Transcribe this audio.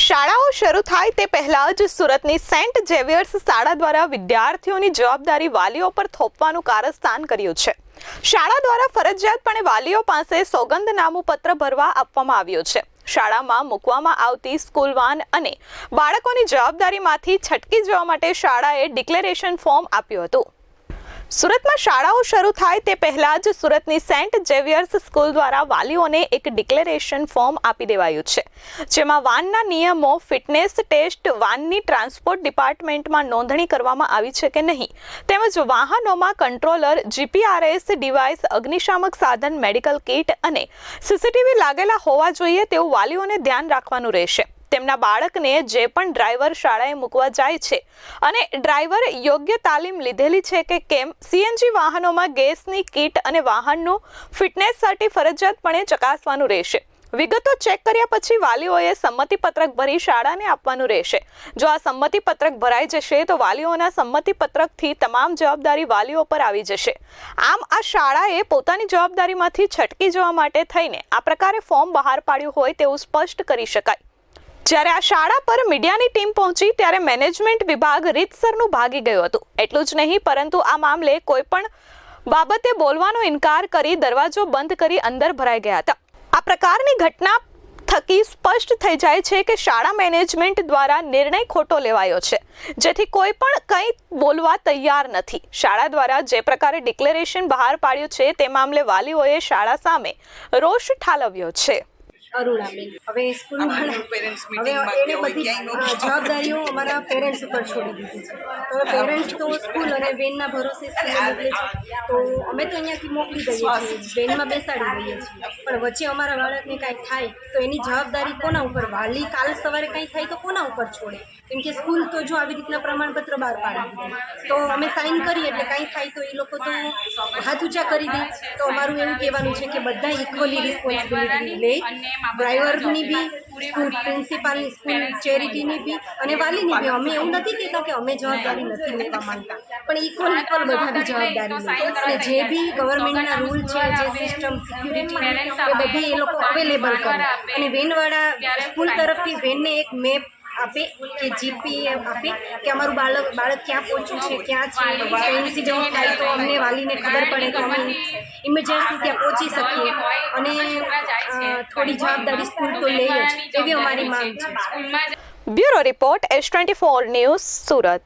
શાળાઓ શરૂ થાય તે પહેલા જ સુરતની સેન્ટ ઝેવિયર્સ શાળા દ્વારા વિદ્યાર્થીઓની જવાબદારી વાલીઓ પર થોપવાનું કારસ્થાન કર્યું છે. શાળા દ્વારા ફરજિયાતપણે વાલીઓ પાસે સોગંદનામું પત્ર ભરવા આપવામાં આવ્યું છે. શાળામાં મૂકવામાં આવતી સ્કૂલ વાન અને બાળકોની જવાબદારીમાંથી છટકી જવા માટે શાળાએ ડિક્લેરેશન ફોર્મ આપ્યું હતું. સુરતમાં શાળાઓ શરૂ થાય તે પહેલા જ સુરતની સેન્ટ ઝેવિયર્સ સ્કૂલ દ્વારા વાલીઓને એક ડિક્લેરેશન ફોર્મ આપી દેવાયું છે, જેમાં વાનના નિયમો, ફિટનેસ ટેસ્ટ, વાનની ટ્રાન્સપોર્ટ ડિપાર્ટમેન્ટમાં નોંધણી કરવામાં આવી છે કે નહીં, તેમજ વાહનોમાં કંટ્રોલર, જીપીઆરએસ ડિવાઇસ, અગ્નિશામક સાધન, મેડિકલ કિટ અને સીસીટીવી લાગેલા હોવા જોઈએ તેવું વાલીઓને ધ્યાન રાખવાનું રહેશે. તેમના બાળકને જે પણ ડ્રાઈવર શાળાએ મૂકવા જાય છે અને ડ્રાઈવર યોગ્ય તાલીમ લીધેલી છે કે કેમ સીએનજી વાહનોમાં ગેસની કીટ અને વાહનનું ફિટનેસ સર્ટી ફરજિયાતપણે ચકાસવાનું રહેશે. વિગતો ચેક કર્યા પછી વાલીઓએ સંમતિપત્રક ભરી શાળાને આપવાનું રહેશે. જો આ સંમતિપત્રક ભરાઈ જશે તો વાલીઓના સંમતિપત્રકથી તમામ જવાબદારી વાલીઓ પર આવી જશે. આમ આ શાળાએ પોતાની જવાબદારીમાંથી છટકી જવા માટે થઈને આ પ્રકારે ફોર્મ બહાર પાડ્યું હોય તેવું સ્પષ્ટ કરી શકાય. જ્યારે આ શાળા પર મીડિયાની ટીમ પહોંચી, ત્યારે મેનેજમેન્ટ વિભાગ રીતસરનું ભાગી ગયું હતું. એટલું જ નહીં, પરંતુ આ મામલે કોઈ પણ બાબતે બોલવાનો ઇનકાર કરી દરવાજો બંધ કરી અંદર ભરાઈ ગયા હતા. આ પ્રકારની ઘટના થકી સ્પષ્ટ થઈ જાય છે કે શાળા મેનેજમેન્ટ દ્વારા નિર્ણય ખોટો લેવાયો છે. જેથી કોઈ પણ કંઈ બોલવા તૈયાર નથી. શાળા દ્વારા જે પ્રકારે ડિક્લેરેશન બહાર પાડ્યું છે, તે મામલે વાલીઓએ શાળા સામે રોષ ઠાલવ્યો છે. અરુણાબેન હવે સ્કૂલમાં હવે એને બધી. જવાબદારીઓ અમારા પેરેન્ટ્સ ઉપર છોડી દીધી છે. તો હવે પેરેન્ટ્સ તો સ્કૂલ અને બેનના ભરોસે સ્કૂલે મોકલે છે. તો અમે તો અહીંયાથી મોકલી દઈએ છીએ. બેનમાં બેસાડી દઈએ છીએ. પણ વચ્ચે અમારા બાળકને કાંઈ થાય તો એની જવાબદારી કોના ઉપર? વાલી કાલ સવારે કંઈ થાય તો કોના ઉપર છોડે? કેમ કે સ્કૂલ તો જો આવી રીતના પ્રમાણપત્ર બહાર પાડે. તો અમે સાઇન કરીએ એટલે કાંઈ થાય તો એ લોકો તો હાથ ઊંચા કરી દે તો અમારું એવું કહેવાનું છે કે બધા ઇક્વલી રિસ્પોન્સિબિલિટી લે ડ્રાઈવરની બી સ્કૂલ પ્રિન્સિપાલની સ્કૂલ ચેરિટીની બી અને વાલીની બી. અમે એવું નથી કહેતા કે અમે જવાબદારી નથી લેવા માંગતા. પણ ઇક્વલ ઇક્વલ બધા બી જવાબદારી લે જે બી ગવર્મેન્ટના રૂલ છે જે સિસ્ટમ સિક્યુરિટી એ બધી એ લોકો અવેલેબલ કરે. અને વેનવાળા સ્કૂલ તરફથી વેનને એક મેપ આપે કે જીપી આપે કે અમારું બાળક બાળક ક્યાં પહોંચ્યું છે, ક્યાં છે? ઇન્સિડન્ટ થાય તો અમને વાલીને ખબર પડે તો અમે ઇમરજન્સી ત્યાં પહોંચી શકીએ. અને થોડી જવાબદારી સ્કૂલ તો લઈએ એવી અમારી માંગ છે. Bureau report S twenty four news Surat.